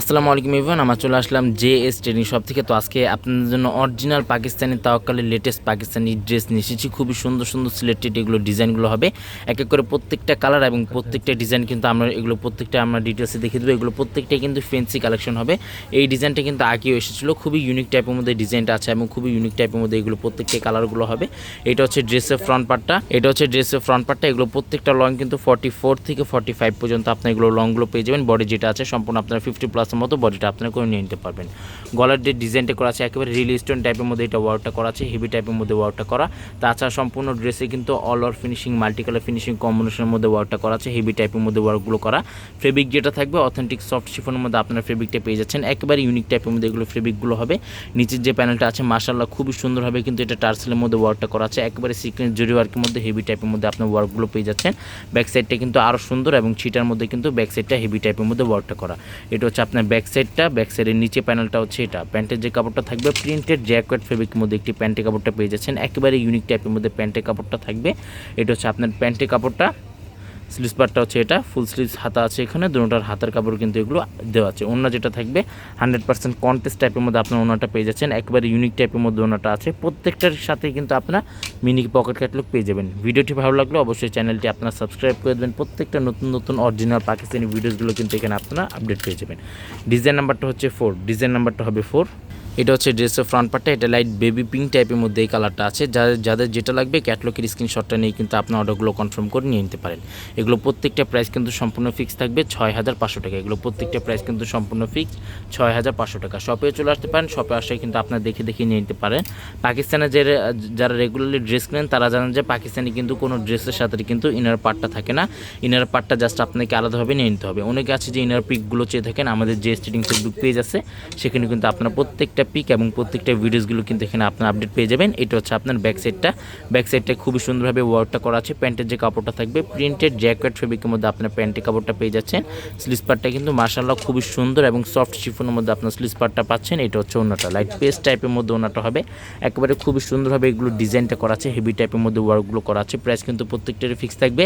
আসসালামু আলাইকুম ইভান আমরা চলে আসলাম জে এস ট্রেনিং শপ থেকে। তো আজকে আপনাদের জন্য অরিজিনাল পাকিস্তানি তাওয়াক্কালের লেটেস্ট পাকিস্তানি ড্রেস নিয়ে এসেছি। খুবই সুন্দর সুন্দর সিলেক্টেড এগুলো ডিজাইনগুলো হবে। এক এক করে প্রত্যেকটা কালার এবং প্রত্যেকটা ডিজাইন কিন্তু আমরা এগুলো প্রত্যেকটা আমরা ডিটেলসে দেখে দেবো। এগুলো প্রত্যেকটাই কিন্তু ফেন্সি কালেকশন হবে। এই ডিজাইনটা কিন্তু আগেও এসেছিল। খুবই ইউনিক টাইপের মধ্যে ডিজাইনটা আছে এবং খুবই ইউনিক টাইপের মধ্যে এগুলো প্রত্যেকটা কালারগুলো হবে। এটা হচ্ছে ড্রেসের ফ্রন্ট পার্টটা এটা হচ্ছে ড্রেসের ফ্রন্ট পার্টটা এগুলো প্রত্যেকটা লং কিন্তু ফর্টি ফোর থেকে ফর্টি ফাইভ পর্যন্ত আপনি এগুলো লংগুলো পেয়ে যাবেন। বডি যেটা আছে সম্পূর্ণ আপনার ফিফটি প্লাসের মতো বডিটা আপনারা করে নিয়ে নিতে পারবেন গলার যে ডিজাইনটা করা আছে একেবারে রিল স্টোন টাইপের মধ্যে এটা ওয়ার্কটা করা আছে হেভি টাইপের মধ্যে ওয়ার্কটা করা তাছাড়া সম্পূর্ণ ড্রেসে কিন্তু all over finishing multi colour finishing কম্বিনেশনের মধ্যে ওয়ার্কটা করা আছে হেভি টাইপের মধ্যে ওয়ার্কগুলো করা ফেব্রিক যেটা থাকবে অথেন্টিক সফট শিফনের মধ্যে আপনারা ফেব্রিকটা পেয়ে যাচ্ছেন একেবারে ইউনিক টাইপের মধ্যে এগুলো ফেব্রিকগুলো হবে নিচের যে প্যানেলটা আছে মার্শাল্লাহ খুবই সুন্দর হবে কিন্তু এটা টার্সেলের মধ্যে ওয়ার্কটা করা আছে একেবারে সিকোয়েন্স জরি ওয়ার্কের মধ্যে হেভি টাইপের মধ্যে আপনার ওয়ার্কগুলো পেয়ে যাচ্ছেন ব্যাক সাইডটা কিন্তু আরও সুন্দর এবং ছিটার মধ্যে কিন্তু ব্যাক সাইডটা হেভি টাইপের মধ্যে ওয়ার্কটা করা এটা হচ্ছে আপনার ব্যাক সাইডটা ব্যাক সাইডের নিচে প্যানেলটা হচ্ছে এটা। প্যান্টের যে কাপড়টা থাকবে প্রিন্টেড জ্যাকেট ফেব্রিকের মধ্যে একটি প্যান্টের কাপড়টা পেয়ে যাচ্ছেন। একেবারে ইউনিক টাইপের মধ্যে প্যান্টের কাপড়টা থাকবে। এটা হচ্ছে আপনার প্যান্টের কাপড়টা। স্লিভস পার্টটা হচ্ছে এটা ফুল স্লিভস হাতা আছে এখানে দুটোটার হাতের কাপড় কিন্তু এগুলো দেওয়া আছে। অন্য যেটা থাকবে হান্ড্রেড পার্সেন্ট কন্টেস্ট টাইপের মধ্যে আপনার ওনাটা পেয়ে যাচ্ছেন। একবারে ইউনিক টাইপের মধ্যে ওনাটা আছে। প্রত্যেকটার সাথে কিন্তু আপনার মিনি পকেট ক্যাটলগ পেয়ে যাবেন। ভিডিওটি ভালো লাগলে অবশ্যই চ্যানেলটি আপনারা সাবস্ক্রাইব করে দেবেন। প্রত্যেকটা নতুন নতুন অরিজিনাল পাকিস্তানি ভিডিওসগুলো কিন্তু এখানে আপনারা আপডেট পেয়ে যাবেন। ডিজাইন নাম্বারটা হচ্ছে ফোর ডিজাইন নাম্বারটা হবে ফোর এটা হচ্ছে ড্রেসের ফ্রন্ট পার্টটা এটা লাইট বেবি পিঙ্ক টাইপের মধ্যে এই কালারটা আছে। যাদের যাদের যেটা লাগবে ক্যাটলকের স্ক্রিনশটটা নিয়ে কিন্তু আপনার অর্ডারগুলো কনফার্ম করে নিয়ে নিতে পারেন। এগুলো প্রত্যেকটা প্রাইস কিন্তু সম্পূর্ণ ফিক্স থাকবে ছয় হাজার পাঁচশো টাকা। এগুলো প্রত্যেকটা প্রাইস কিন্তু সম্পূর্ণ ফিক্স ছয় হাজার পাঁচশো টাকা। শপে চলে আসতে পারেন শপে আসলে কিন্তু আপনার দেখে দেখে নিয়ে নিতে পারেন। পাকিস্তানে যে, যারা রেগুলারলি ড্রেস কেনেন তারা জানেন যে পাকিস্তানি কিন্তু কোনো ড্রেসের সাথে কিন্তু ইনার পার্টটা থাকে না। ইনার পার্টটা জাস্ট আপনাকে আলাদাভাবে নিয়ে নিতে হবে। অনেকে আছে যে ইনার পিকগুলো চেয়ে থাকেন। আমাদের যে স্টেডিং ফেসবুক পেজ আছে, সেখানে কিন্তু আপনার প্রত্যেকটা পিক এবং প্রত্যেকটা ভিডিওসগুলো কিন্তু এখানে আপনার আপডেট পেয়ে যাবেন। এটা হচ্ছে আপনার ব্যাক সাইডটা ব্যাক সাইডটা খুবই সুন্দরভাবে ওয়ার্কটা করা আছে। প্যান্টের যে কাপড়টা থাকবে প্রিন্টেড জ্যাকেট ফেব্রিকের মধ্যে আপনার প্যান্টের কাপড়টা পেয়ে যাচ্ছেন। স্লিস পার্টটা কিন্তু মার্শাল্লাহ খুবই সুন্দর এবং সফট শিফনের মধ্যে আপনার স্লিস পার্টটা পাচ্ছেন। এটা হচ্ছে ওনাটা লাইট পেস্ট টাইপের মধ্যে ওনাটা হবে। একেবারে খুবই সুন্দরভাবে এগুলো ডিজাইনটা করা আছে হেভি টাইপের মধ্যে ওয়ার্কগুলো করা আছে। প্রাইস কিন্তু প্রত্যেকটারই ফিক্স থাকবে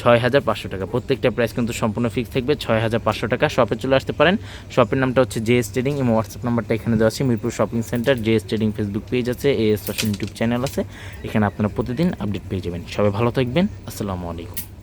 ছয় হাজার পাঁচশো টাকা। প্রত্যেকটা প্রাইস কিন্তু সম্পূর্ণ ফিক্স থাকবে ছয় হাজার পাঁচশো টাকা। শপে চলে আসতে পারেন। শপের নামটা হচ্ছে জে এস ট্রেডিং এবং হোয়াটসঅ্যাপ নাম্বারটা এখানে দেওয়া আছে। Mirpur shopping centre JS trading Facebook page আছে এএস ফ্যাশন ইউটিউব চ্যানেল আছে। এখানে আপনারা প্রতিদিন আপডেট পেয়ে যাবেন। সবাই ভালো থাকবেন। আসসালামু আলাইকুম।